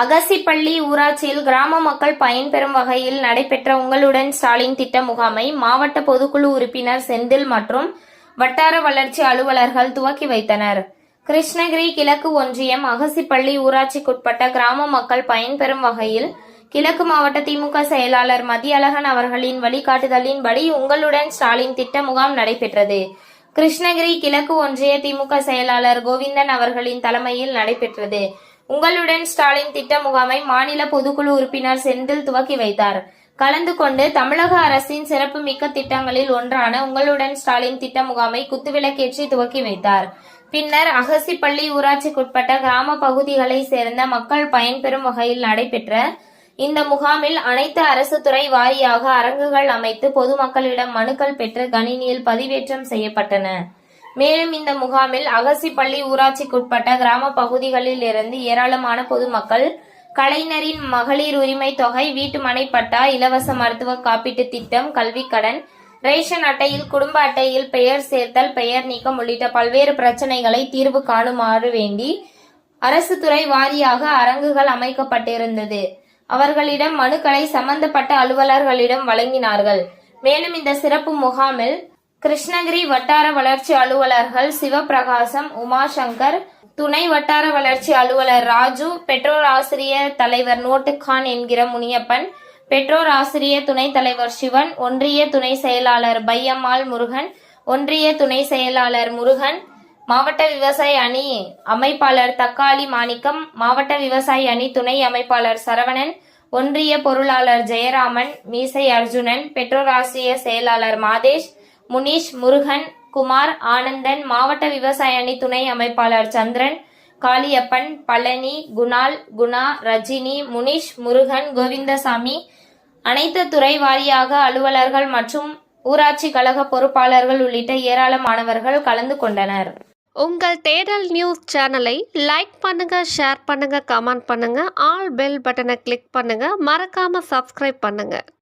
அகசிப்பள்ளி ஊராட்சியில் கிராம மக்கள் பயன்பெறும் வகையில் நடைபெற்ற உங்களுடன் ஸ்டாலின் திட்ட முகாமை மாவட்ட பொதுக்குழு உறுப்பினர் செந்தில் மற்றும் வட்டார வளர்ச்சி அலுவலர்கள் துவக்கி வைத்தனர். கிருஷ்ணகிரி கிழக்கு ஒன்றியம் அகசிப்பள்ளி ஊராட்சிக்குட்பட்ட கிராம மக்கள் பயன்பெறும் வகையில் கிழக்கு மாவட்ட திமுக செயலாளர் மதியழகன் அவர்களின் வழிகாட்டுதலின்படி உங்களுடன் ஸ்டாலின் திட்ட முகாம் நடைபெற்றது. கிருஷ்ணகிரி கிழக்கு ஒன்றிய திமுக செயலாளர் கோவிந்தன் அவர்களின் தலைமையில் நடைபெற்றது. உங்களுடன் ஸ்டாலின் திட்ட முகாமை மாநில பொதுக்குழு உறுப்பினர் செந்தில் துவக்கி வைத்தார். கலந்து கொண்டு தமிழக அரசின் சிறப்பு மிக்க திட்டங்களில் ஒன்றான உங்களுடன் ஸ்டாலின் திட்ட முகாமை குத்துவிளக்கேற்றி துவக்கி வைத்தார். பின்னர் அகசிப்பள்ளி ஊராட்சிக்குட்பட்ட கிராம பகுதிகளை சேர்ந்த மக்கள் பயன்பெறும் வகையில் நடைபெற்ற இந்த முகாமில் அனைத்து அரசு துறை வாரியாக அரங்குகள் அமைத்து பொதுமக்களிடம் மனுக்கள் பெற்று கணினியில் பதிவேற்றம் செய்யப்பட்டன. மேலும் இந்த முகாமில் அகசிப்பள்ளி ஊராட்சிக்குட்பட்ட கிராம பகுதிகளில் இருந்து ஏராளமான பொதுமக்கள் கலைஞரின் மகளிர் உரிமை தொகை வீட்டு மனைப்பட்டா இலவச மருத்துவ காப்பீட்டு திட்டம் கல்விக்கடன் ரேஷன் அட்டையில் குடும்ப அட்டையில் பெயர் சேர்த்தல் பெயர் நீக்கம் உள்ளிட்ட பல்வேறு பிரச்சனைகளை தீர்வு காணுமாறு வேண்டி அரசு துறை வாரியாக அரங்குகள் அமைக்கப்பட்டிருந்தது. அவர்களிடம் மனுக்களை சம்பந்தப்பட்ட அலுவலர்களிடம் வழங்கினார்கள். மேலும் இந்த சிறப்பு முகாமில் கிருஷ்ணகிரி வட்டார வளர்ச்சி அலுவலர்கள் சிவபிரகாசம் உமாசங்கர் துணை வட்டார வளர்ச்சி அலுவலர் ராஜு பெற்றோர் ஆசிரியர் தலைவர் நோட்டுகான் என்கிற முனியப்பன் பெற்றோர் ஆசிரியர் துணைத் தலைவர் சிவன் ஒன்றிய துணை செயலாளர் பையம்மாள் முருகன் ஒன்றிய துணை செயலாளர் முருகன் மாவட்ட விவசாய அணி அமைப்பாளர் தக்காளி மாணிக்கம் மாவட்ட விவசாய அணி துணை அமைப்பாளர் சரவணன் ஒன்றிய பொருளாளர் ஜெயராமன் மீசை அர்ஜுனன் பெற்றோர் ஆசிரியர் செயலாளர் மாதேஷ் முனீஷ் முருகன் குமார் ஆனந்தன் மாவட்ட விவசாய அணி துணை அமைப்பாளர் சந்திரன் காளியப்பன் பழனி குணால் குணா ரஜினி முனிஷ் முருகன் கோவிந்தசாமி அனைத்து துறை வாரியாக அலுவலர்கள் மற்றும் ஊராட்சி கழக பொறுப்பாளர்கள் உள்ளிட்ட ஏராளமானவர்கள் கலந்து கொண்டனர். உங்கள் தேடல் நியூஸ் சேனலை லைக் பண்ணுங்க ஷேர் பண்ணுங்க கமெண்ட் பண்ணுங்க ஆல் பெல் பட்டனை கிளிக் பண்ணுங்க மறக்காம சப்ஸ்கிரைப் பண்ணுங்க.